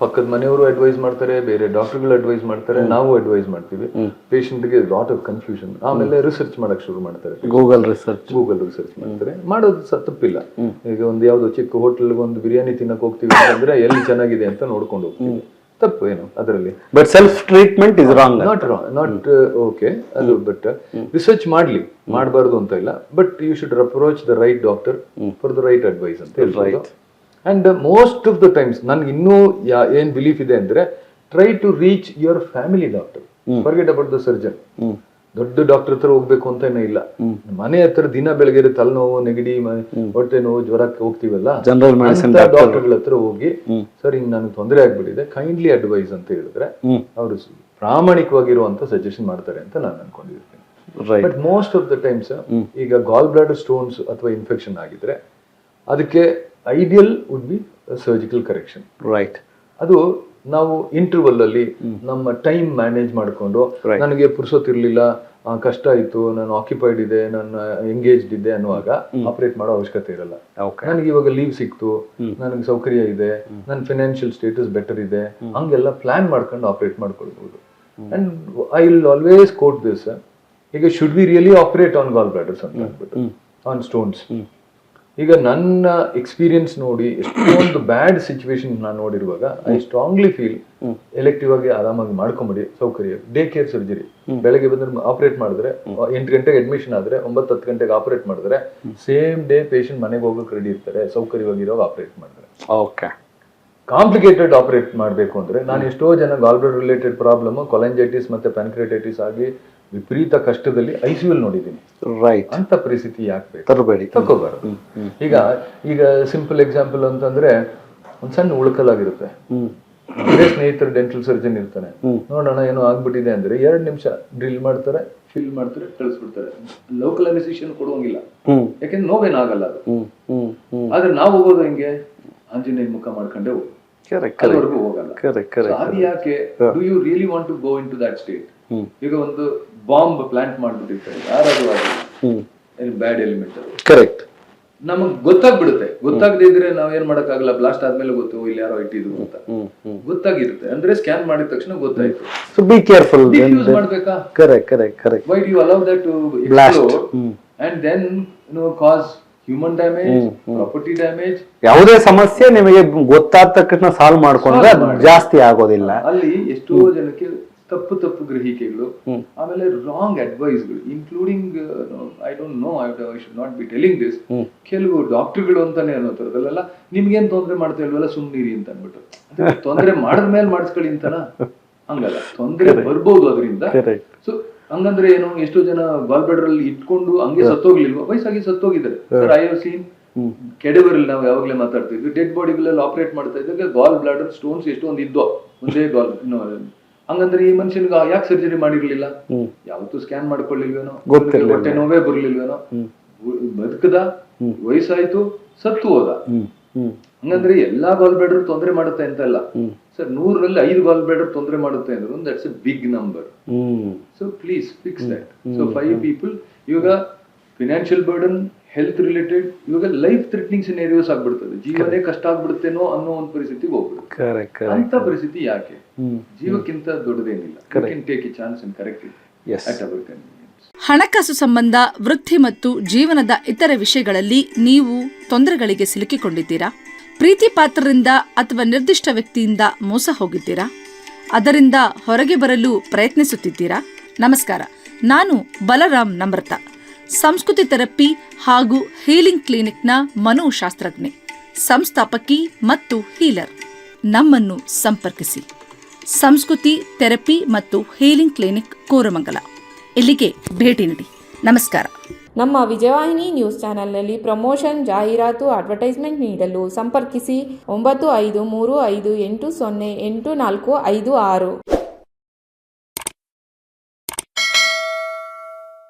ಪಕ್ಕದ ಮನೆಯವರು ಅಡ್ವೈಸ್ ಮಾಡ್ತಾರೆ ಬೇರೆ ಡಾಕ್ಟರ್ಗಳು ಅಡ್ವೈಸ್ ಮಾಡ್ತಾರೆ ನಾವು ಅಡ್ವೈಸ್ ಮಾಡ್ತೀವಿ. ಪೇಷಂಟ್ಗೆ ಲಾಟ್ ಆಫ್ ಕನ್ಫ್ಯೂಷನ್ ಆಮೇಲೆ ರಿಸರ್ಚ್ ಮಾಡಕ್ ಶುರು ಮಾಡ್ತಾರೆ. ಗೂಗಲ್ ರಿಸರ್ಚ್ ಗೂಗಲ್ ರಿಸರ್ಚ್ ಮಾಡ್ತಾರೆ. ಮಾಡೋದು ಸಹ ತಪ್ಪಿಲ್ಲ. ಈಗ ಒಂದು ಯಾವ್ದೋ ಚಿಕ್ಕ ಹೋಟೆಲ್ ಒಂದು ಬಿರಿಯಾನಿ ತಿನ್ನಕ್ ಹೋಗ್ತೀವಿ ಅಂತಂದ್ರೆ ಎಲ್ಲಿ ಚೆನ್ನಾಗಿದೆ ಅಂತ ನೋಡ್ಕೊಂಡು ಹೋಗ್ತೀವಿ. ತಪ್ಪು ಏನು ಅದರಲ್ಲಿ? But self treatment is wrong not not okay ಅದು ಬಟ್ ರಿಸರ್ಚ್ ಮಾಡ್ಲಿ. ಮಾಡಬಾರ್ದು ಅಂತ ಇಲ್ಲ. But you should approach the right doctor for the right advice ಅಂತ ಹೇಳ್ಬೋದು. And most of the times ನನ್ಗೆ ಇನ್ನೂ ಏನು ಬಿಲೀಫ್ ಇದೆ ಅಂದರೆ try to reach your family doctor forget about the surgeon ದೊಡ್ಡ ಡಾಕ್ಟರ್ ಹತ್ರ ಹೋಗ್ಬೇಕು ಅಂತ ಏನೂ ಇಲ್ಲ. ಮನೆ ಹತ್ರ ದಿನ ಬೆಳಗ್ಗೆ ತಲೆನೋವು ನೆಗಡಿ ಹೊಟ್ಟೆ ನೋವು ಜ್ವರಕ್ಕೆ ಹೋಗ್ತೀವಲ್ಲ? ಡಾಕ್ಟರ್ಗಳ ಹತ್ರ ಹೋಗಿ ಸರ್ ಹಿಂಗ್ ನನಗೆ ತೊಂದರೆ ಆಗ್ಬಿಟ್ಟಿದೆ. ಕೈಂಡ್ಲಿ ಅಡ್ವೈಸ್ ಅಂತ ಹೇಳಿದ್ರೆ ಅವರು ಪ್ರಾಮಾಣಿಕವಾಗಿರುವಂತ ಸಜೆಷನ್ ಮಾಡ್ತಾರೆ ಅಂತ ನಾನು ಅನ್ಕೊಂಡಿರ್ತೀನಿ. But most of the times ಈಗ ಗಾಲ್ ಬ್ಲಾಡರ್ ಸ್ಟೋನ್ಸ್ ಅಥವಾ ಇನ್ಫೆಕ್ಷನ್ ಆಗಿದ್ರೆ ಅದಕ್ಕೆ ideal would be surgical correction right ಅದು ನಾವು ಇಂಟರ್ವಲ್ ಅಲ್ಲಿ ನಮ್ಮ ಟೈಮ್ ಮ್ಯಾನೇಜ್ ಮಾಡ್ಕೊಂಡು ನನಗೆ ಪುರುಸೋತಿರ್ಲಿಲ್ಲ ಕಷ್ಟ ಆಯ್ತು ನಾನು ಆಕ್ಯುಪೈಡ್ ಇದೆ ನಾನು ಎಂಗೇಜ್ಡ್ ಇದೆ ಅನ್ನುವಾಗ ಆಪರೇಟ್ ಮಾಡೋ ಅವಶ್ಯಕತೆ ಇರಲ್ಲ. ನನಗೆ ಇವಾಗ ಲೀವ್ ಸಿಕ್ತು ನನಗೆ ಸೌಕರ್ಯ ಇದೆ ನನ್ನ ಫಿನಾನ್ಷಿಯಲ್ ಸ್ಟೇಟಸ್ ಬೆಟರ್ ಇದೆ ಹಂಗೆಲ್ಲ ಪ್ಲಾನ್ ಮಾಡ್ಕೊಂಡು ಆಪರೇಟ್ ಮಾಡ್ಕೊಳ್ಬಹುದು and I will always quote this ಈಗ should we really operate on gall bladders ಅಂತ ಆನ್ ಸ್ಟೋನ್ಸ್ ಈಗ ನನ್ನ ಎಕ್ಸ್ಪೀರಿಯನ್ಸ್ ನೋಡಿ ಎಷ್ಟೊಂದು ಬ್ಯಾಡ್ ಸಿಚುವೇಶನ್ ನಾನು ನೋಡಿರುವಾಗ ಐ ಸ್ಟ್ರಾಂಗ್ಲಿ ಫೀಲ್ ಎಲೆಕ್ಟಿವ್ ಆಗಿ ಆರಾಮಾಗಿ ಮಾಡ್ಕೊಂಬಿಡಿ ಸೌಕರ್ಯ. ಡೇ ಕೇರ್ ಸರ್ಜರಿ ಬೆಳಗ್ಗೆ ಬಂದ್ರೆ ಆಪರೇಟ್ ಮಾಡಿದ್ರೆ ಎಂಟು ಗಂಟೆಗೆ ಅಡ್ಮಿಷನ್ ಆದ್ರೆ ಒಂಬತ್ತು ಹತ್ತು ಗಂಟೆಗೆ ಆಪರೇಟ್ ಮಾಡಿದ್ರೆ ಸೇಮ್ ಡೇ ಪೇಷಂಟ್ ಮನೆಗೆ ಹೋಗೋಕೆ ರೆಡಿ ಇರ್ತಾರೆ ಸೌಕರ್ಯವಾಗಿರೋ ಆಪರೇಟ್ ಮಾಡಿದ್ರೆ. ಓಕೆ ಕಾಂಪ್ಲಿಕೇಟೆಡ್ ಆಪರೇಟ್ ಮಾಡಬೇಕು ಅಂದ್ರೆ ನಾನು ಎಷ್ಟೋ ಜನ ಗಾಲ್ಬ್ಲಡ್ ರಿಲೇಟೆಡ್ ಪ್ರಾಬ್ಲಮ್ ಕೊಲೆಂಜೈಟಿಸ್ ಮತ್ತೆ ಪ್ಯಾನ್ಕ್ರಿಯಟೈಟಿಸ್ ಆಗಿ ವಿಪರೀತ ಕಷ್ಟದಲ್ಲಿ ಐ ಸಿ ನೋಡಿದ್ದೀನಿ. ರೈಟ್ ಅಂತ ಪರಿಸ್ಥಿತಿ ಯಾಕೆ ತರಬೇಡಿ. ತಗೋಬಾರದು ಈಗ ಈಗ ಸಿಂಪಲ್ ಎಕ್ಸಾಂಪಲ್ ಅಂತಂದ್ರೆ ಒಂದ್ ಸಣ್ಣ ಉಳುಕಲಾಗಿರುತ್ತೆ ಬೇರೆ ಸ್ನೇಹಿತರು ಡೆಂಟಲ್ ಸರ್ಜನ್ ಇರ್ತಾನೆ ನೋಡೋಣ ಏನೋ ಆಗ್ಬಿಟ್ಟಿದೆ ಅಂದ್ರೆ ಎರಡು ನಿಮಿಷ ಡ್ರಿಲ್ ಮಾಡ್ತಾರೆ ಫಿಲ್ ಮಾಡ್ತಾರೆ ಕಳಿಸ್ಬಿಡ್ತಾರೆ. ಲೋಕಲ್ ಅನಿಸೇಷನ್ ಕೊಡುವಂಗಿಲ್ಲ. ಯಾಕಂದ್ರೆ ನೋವೇನಾಗಲ್ಲ ಅದು. ಆದ್ರೆ ನಾವು ಹೋಗೋದು ಹಿಂಗೆ? ಆಂಜನೇಯ ಮುಖ ಮಾಡ್ಕೊಂಡೆ ಅಲ್ಲಿವರೆಗೂ ಹೋಗಲ್ಲ. ಯಾಕೆ? Do you really want to go in to that state. ಈಗ ಒಂದು ಬಾಂಬ್ ಪ್ಲಾಂಟ್ ಮಾಡ್ಬಿಟ್ಟಿರ್ತಾರೆ ಯಾರಾದ್ರೂ ಹ್ಮ್. ಬ್ಯಾಡ್ ಎಲಿಮೆಂಟ್ ಕರೆಕ್ಟ್. ನಮಗ್ ಗೊತ್ತಾಗ್ಬಿಡುತ್ತೆ. ಗೊತ್ತಾಗದೇ ಇದ್ರೆ ನಾವ್ ಏನ್ ಮಾಡಕ್ಕಾಗಲ್ಲ ಬ್ಲಾಸ್ಟ್ ಆದ್ಮೇಲೆ ಗೊತ್ತು ಇಲ್ಲಿ ಯಾರೋ ಇಟ್ಟಿದ್ರು ಅಂತ. ಗೊತ್ತಾಗಿರುತ್ತೆ. ಅಂದ್ರೆ ಸ್ಕ್ಯಾನ್ ಮಾಡಿದ ತಕ್ಷಣ ಗೊತ್ತಾಯ್ತು. ಸೊ ಬಿ ಕೇರ್ಫುಲ್ ಯೂಸ್ ಮಾಡ್ಬೇಕಾ? Correct correct correct why you allow that too. And then no cause human damage property damage ಯಾವುದೇ ಸಮಸ್ಯೆ ನಿಮಗೆ ಗೊತ್ತಾದ ತಕ್ಷಣ ಸಾಲ್ವ್ ಮಾಡ್ಕೊಂಡ್ರೆ ಜಾಸ್ತಿ ಆಗೋದಿಲ್ಲ. ಅಲ್ಲಿ ಎಷ್ಟೋ ಜನಕ್ಕೆ ತಪ್ಪು ತಪ್ಪು ಗ್ರಹಿಕೆಗಳು ಆಮೇಲೆ wrong ಅಡ್ವೈಸ್ಗಳು including I don't know I should not be telling this ಕೆಲವು ಡಾಕ್ಟರ್ಗಳು ಅಂತಾನೆ ಅನ್ನೋ ಥರದಲ್ಲೆಲ್ಲ ನಿಮ್ಗೇನ್ ತೊಂದ್ರೆ ಮಾಡ್ತಾ ಇಲ್ವಲ್ಲ ಸುಮ್ನಿರಿ ಅಂತ ಅಂದ್ಬಿಟ್ಟು. ತೊಂದರೆ ಮಾಡಿದ ಮೇಲೆ ಮಾಡಿಸ್ಕೊಳ್ಳಿ ಅಂತನ? ಹಂಗಲ್ಲ. ತೊಂದ್ರೆ ಬರ್ಬೋದು ಅದರಿಂದ. ಸೊ ಹಂಗಂದ್ರೆ ಏನು ಎಷ್ಟೋ ಜನ ಬಾಲ್ ಬ್ಲಾಡರ್ ಅಲ್ಲಿ ಇಟ್ಕೊಂಡು ಹಂಗೆ ಸತ್ತೋಗ್ಲಿಲ್ವ? ವಯಸ್ಸಾಗಿ ಸತ್ತೋಗಿದ್ದಾರೆ. ಸರ್ ಐ ಹವ್ ಸೀನ್ ಕೆಡವರಲ್ಲಿ ನಾವು ಯಾವಾಗಲೇ ಮಾತಾಡ್ತಿದ್ವಿ. ಡೆಡ್ ಬಾಡಿಗಳಲ್ಲಿ ಆಪರೇಟ್ ಮಾಡ್ತಾ ಇದ್ದಾಗ ಗಾಲ್ ಬ್ಲಾಡರ್ ಸ್ಟೋನ್ಸ್ ಎಷ್ಟೊಂದು ಇದ್ದೋ ಒಂದೇ ಗಾಲ್ ಹಂಗಂದ್ರೆ ಈ ಮನುಷ್ಯನಿಗೆ ಯಾಕೆ ಸರ್ಜರಿ ಮಾಡಿರ್ಲಿಲ್ಲ? ಯಾವತ್ತೂ ಸ್ಕ್ಯಾನ್ ಮಾಡ್ಕೊಳ್ಳಿಲ್ವೇನೋ. ಹೊಟ್ಟೆ ನೋವೇ ಬರ್ಲಿಲ್ವೇನೋ? ಬದುಕದ? ವಯಸ್ಸಾಯ್ತು ಸತ್ತು ಹೋದ. ಹಂಗಂದ್ರೆ ಎಲ್ಲಾ ಗಾಲ್ ಬ್ಲೇಡರ್ ತೊಂದರೆ ಮಾಡುತ್ತೆ ಅಂತ ಅಲ್ಲ. ಸರ್ ನೂರರಲ್ಲಿ ಐದು ಗಾಲ್ ಬ್ಲೇಡರ್ ತೊಂದರೆ ಮಾಡುತ್ತೆ ಅಂದ್ರೆ that's a big number so please fix that so five people ಇವಾಗ ಫಿನಾನ್ಷಿಯಲ್ ಬರ್ಡನ್ ಹೆಲ್ತ್ ರಿಲೇಟೆಡ್ ಇವಾಗ ಲೈಫ್ ಥ್ರೆಟ್ನಿಂಗ್ ಸಿನೇರಿಯೋಸ್ ಆಗ್ಬಿಡ್ತದೆ. ಜೀವನೇ ಕಷ್ಟ ಆಗ್ಬಿಡುತ್ತೇನೋ ಅನ್ನೋ ಒಂದು ಪರಿಸ್ಥಿತಿಗೆ ಹೋಗ್ಬಿಡುತ್ತೆ. ಕರೆಕ್ಟ್ ಕರೆಕ್ಟ್ ಅಂತ ಪರಿಸ್ಥಿತಿ ಯಾಕೆ? ಜೀವಕ್ಕಿಂತ ದೊಡ್ಡದೇನಿಲ್ಲ. Take a chance and correct it hour ಹಣಕಾಸು ಸಂಬಂಧ ವೃತ್ತಿ ಮತ್ತು ಜೀವನದ ಇತರ ವಿಷಯಗಳಲ್ಲಿ ನೀವು ತೊಂದರೆಗಳಿಗೆ ಸಿಲುಕಿಕೊಂಡಿದ್ದೀರಾ? ಪ್ರೀತಿ ಪಾತ್ರರಿಂದ ಅಥವಾ ನಿರ್ದಿಷ್ಟ ವ್ಯಕ್ತಿಯಿಂದ ಮೋಸ ಹೋಗಿದ್ದೀರಾ? ಅದರಿಂದ ಹೊರಗೆ ಬರಲು ಪ್ರಯತ್ನಿಸುತ್ತಿದ್ದೀರಾ? ನಮಸ್ಕಾರ. ನಾನು ಬಲರಾಮ್ ನಮ್ರತ. ಸಂಸ್ಕೃತಿ ಥೆರಪಿ ಹಾಗೂ ಹೀಲಿಂಗ್ ಕ್ಲಿನಿಕ್ನ ಮನೋಶಾಸ್ತ್ರಜ್ಞೆ ಸಂಸ್ಥಾಪಕಿ ಮತ್ತು ಹೀಲರ್. ನಮ್ಮನ್ನು ಸಂಪರ್ಕಿಸಿ. ಸಂಸ್ಕೃತಿ ಥೆರಪಿ ಮತ್ತು ಹೀಲಿಂಗ್ ಕ್ಲಿನಿಕ್ ಕೋರಮಂಗಲ. ಇಲ್ಲಿಗೆ ಭೇಟಿ ನೀಡಿ. ನಮಸ್ಕಾರ. ನಮ್ಮ ವಿಜಯವಾಹಿನಿ ನ್ಯೂಸ್ ಚಾನೆಲ್ನಲ್ಲಿ ಪ್ರಮೋಷನ್, ಜಾಹೀರಾತು, ಅಡ್ವರ್ಟೈಸ್ಮೆಂಟ್ ನೀಡಲು ಸಂಪರ್ಕಿಸಿ ಒಂಬತ್ತು ಐದು ಮೂರು ಐದು ಎಂಟು ಸೊನ್ನೆ ಎಂಟು ನಾಲ್ಕು ಐದು ಆರು.